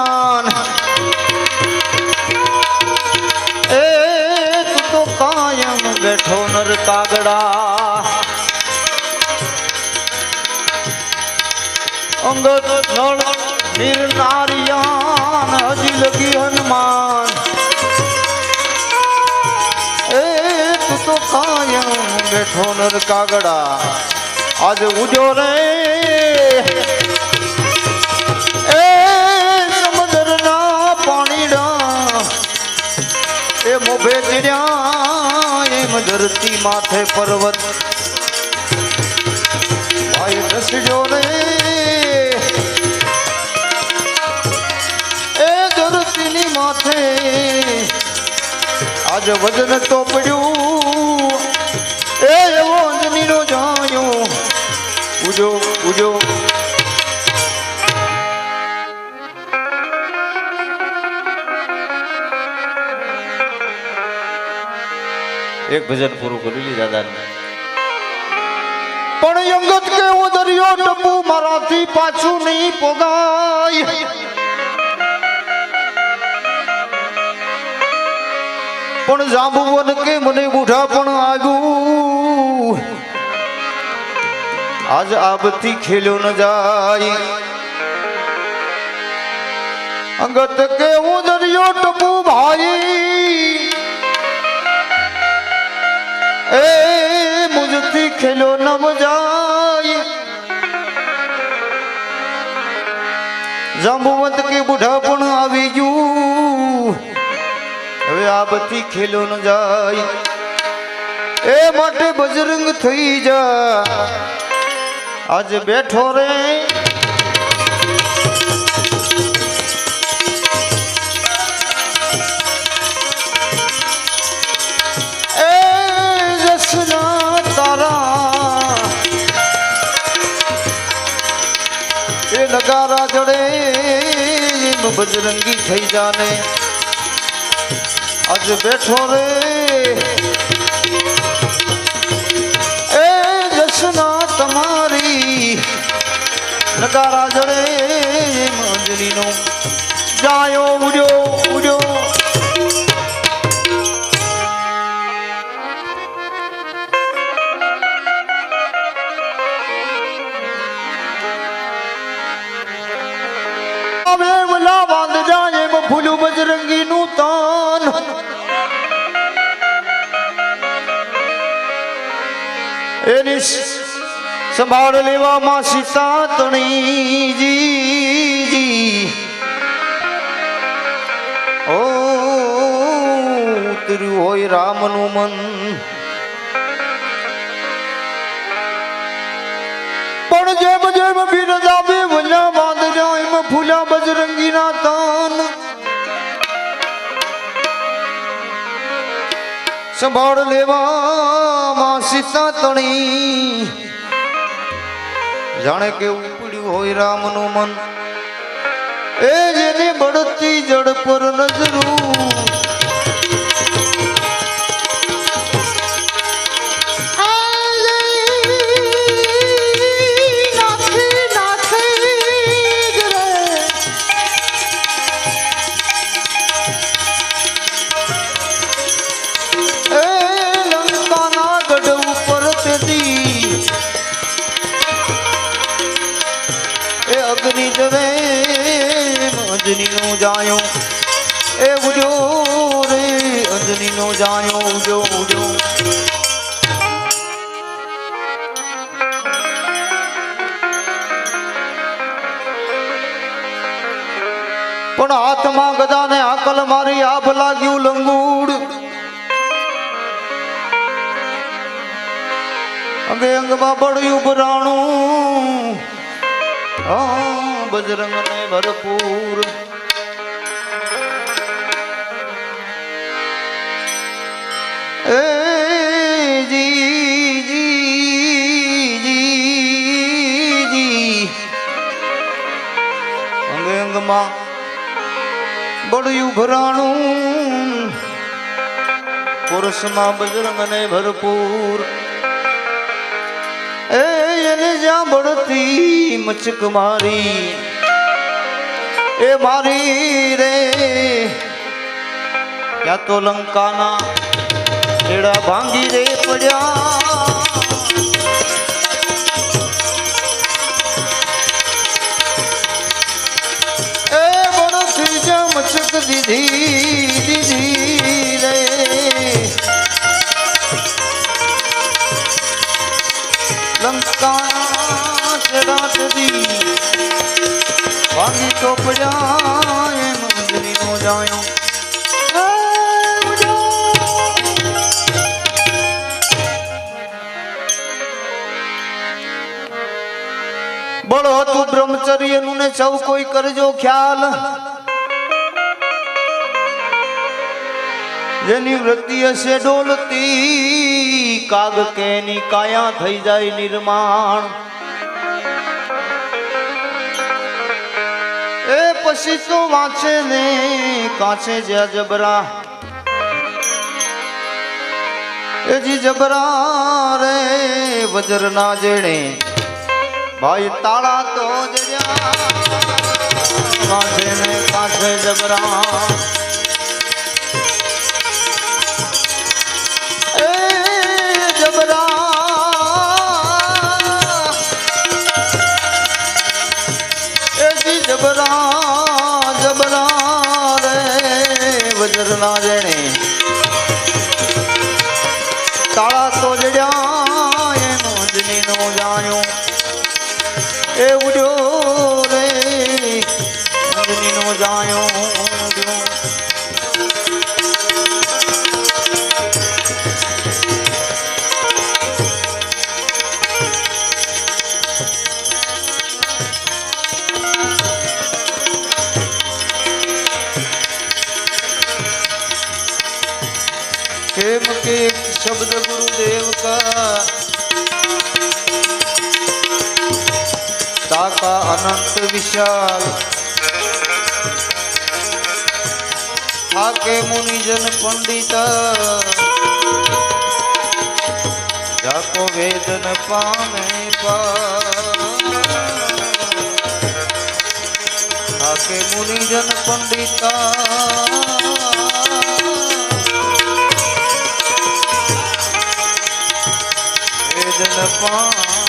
હનુમાન એ તું કાયમ બેઠો નર કાગડા. અંગત નળ નીર નારિયાન હજી લગી હનુમાન. એ તો કાયમ બેઠો નર કાગડા. આજ ઉજો રે ધરતી માથે પર્વત. ભાઈ દસજો ને એ ધરતીની માથે. આજ વજન તો પડ્યું એ એવો અંજનીનો જાયો ઉજો ઉજો. એક ભજન પૂરું કરી લીધા દાદા પણ અંગત કેવો દરિયો ટપુ મારાથી પાછું નહીં પોગાય. પણ જાંબુવન કે મને બુઢા પણ આવ્યું. આજ આબથી ખેલ્યો ન જાય. અંગત કેવો દરિયો ટપુ ભાઈ મુજથી ખેલ્યો ન જાય કે બુઢા પણ આવી ગયું હવે આ બધી ખેલો ન જાય એ માટે બજરંગ થઈ જા આજે બેઠો રે બજરંગી થઈ જાને. આજ બેઠો રે. એ જસના તમારી નગારા જડે મંજરીનો જાયો ઉડ્યો એની સંભાળ લેવામાં સીતા તણીજી ઓ, ઉતર્યું હોય રામનું મન. પણ જેમ જેમ બિરજા બે વલ્યા બાંધ જાય એમ ફૂલા બજરંગીના સંભાળ લેવામાં સીતા તણી. જાણે કેવું પડ્યું હોય રામનું મન. એ જેને બળતી જડ પર નજરું. અંજનીનો જાયો એ ઉજો રે, અંજનીનો જાયો ઉજો ઉજો. પણ હાથમાં ગદાને આકલ મારી આભ લાગ્યું લંગૂડ. અંગે અંગમાં પડ્યું બરાણું. આ બજરંગ ને ભરપૂર અંગમાં બળ્યું ભરાણું. પુરુષમાં બજરંગ ને ભરપૂર. બળતી મચક મારી. એ મારી રે. ક્યાં તો લંકાના છેડા ભાંગી રે પડ્યા. એ બડોસી જ મચક દીધી દીધી રે. લંકા ચડાટ દી ભાગી તો પડ્યા એમ નો જાયો એ ઉડ્યો. હતું ને સૌ કોઈ કરજો ખ્યાલ જેની વૃત્તિ હશે ડોલતી, કાગ કેની કાયા થઈ જાય નિર્માણ પછી તો વાંચે ને કાંચે જ જબરા. એજી જબરા રે વજર ના જણે. ભાઈ તાળા તો જડ્યા. કાંચે ને કાંચે જબરા. ના જણે તાળા તો જડ્યા એમ અંજની નો જાણ્યો એ ઉડ્યો કે એક શબ્દ ગુરુદેવ કા? તાકા અનંત વિશાલ. થાકે મુનિજન પંડિત. જાકો વેદન પામે થાકે મુનિજન भजन पा